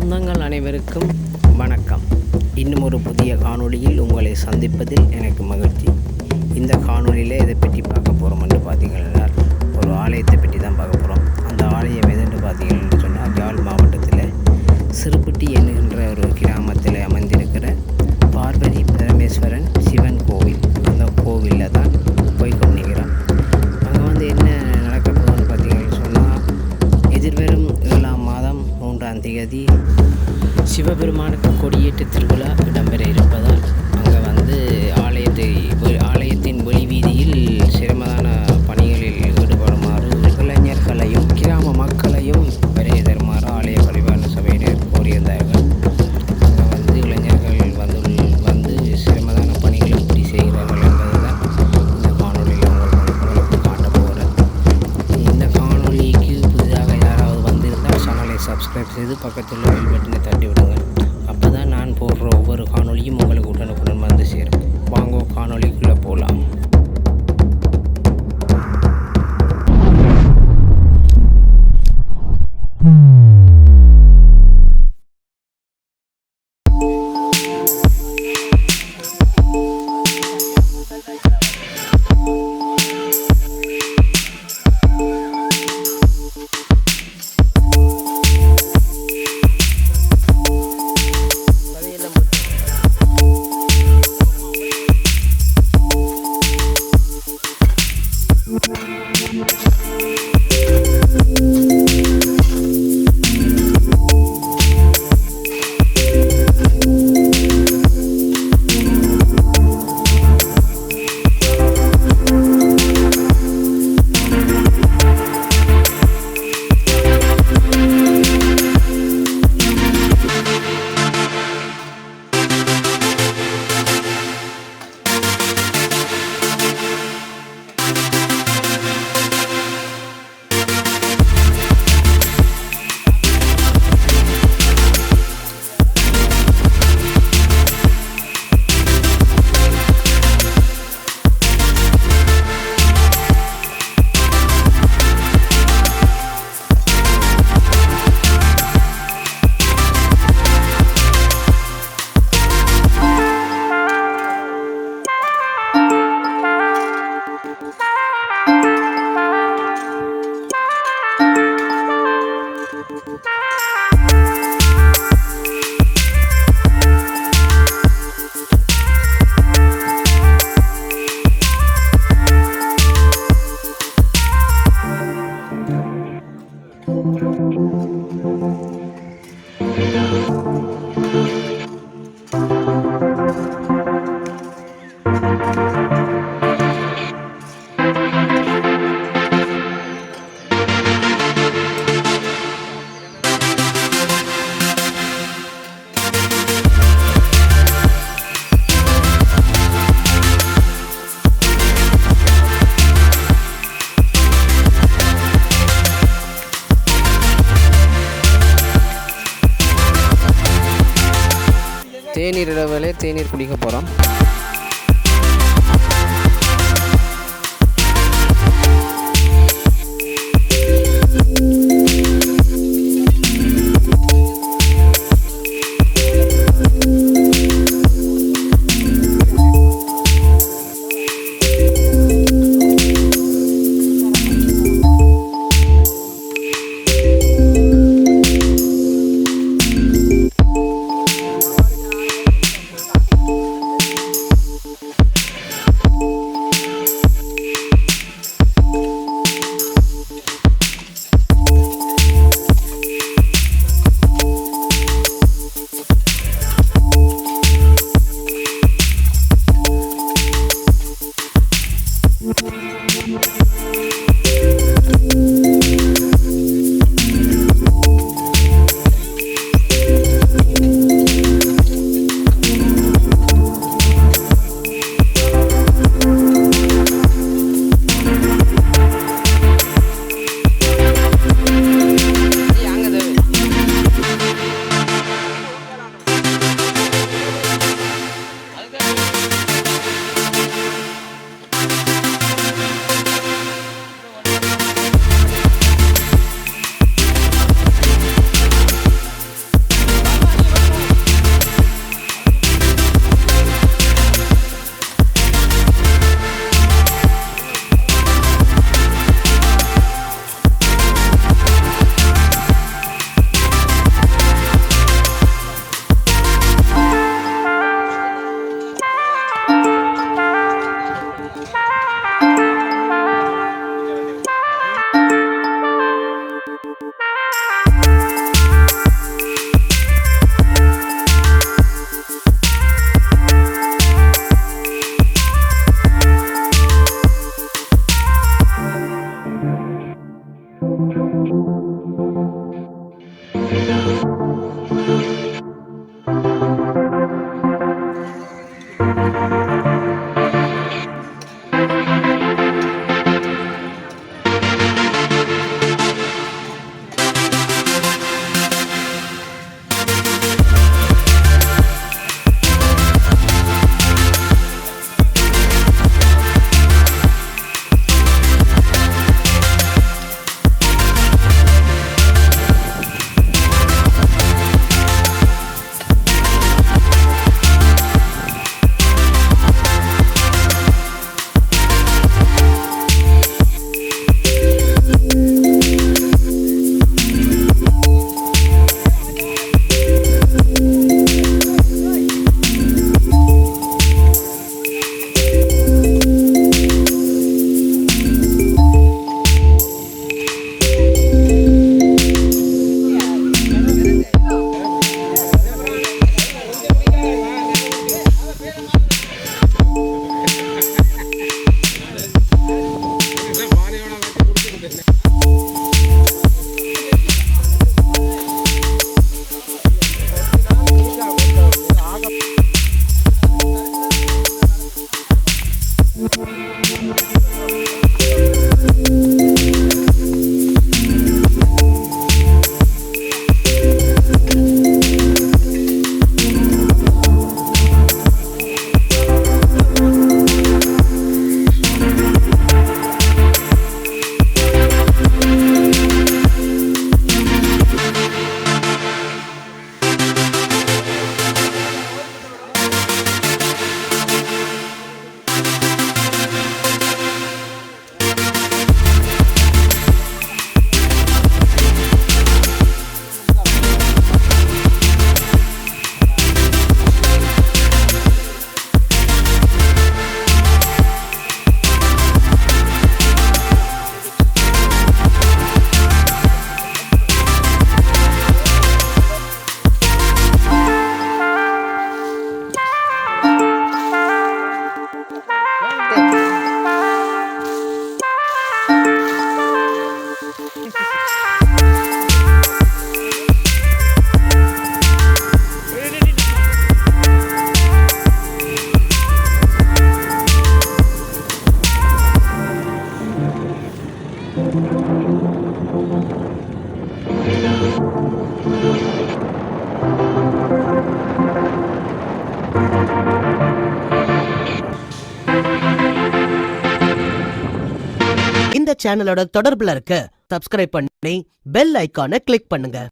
சொந்தங்கள் அனைவருக்கும் வணக்கம். இன்னும் ஒரு புதிய காணொளியில் உங்களை சந்திப்பதில் எனக்கு மகிழ்ச்சி. இந்த காணொலியில் இதை பற்றி பார்க்க போகிறோம் என்று பார்த்தீங்கன்னா ஒரு ஆலயத்தை பற்றி தான் பார்க்க போகிறோம் அந்த ஆலயம் எதுன்னு பார்த்தீங்கன்னு சொன்னால் யாழ் மாவட்டத்தில் சிறுபட்டி என்ன இடம்பெறுகிறது out. தேநீர் இடவிலே தேநீர் குடிக்க போகிறோம் Yeah. இந்த சேனலோட தொடர்பில் இருக்க சப்ஸ்கிரைப் பண்ணி பெல் ஐக்கானை கிளிக் பண்ணுங்க.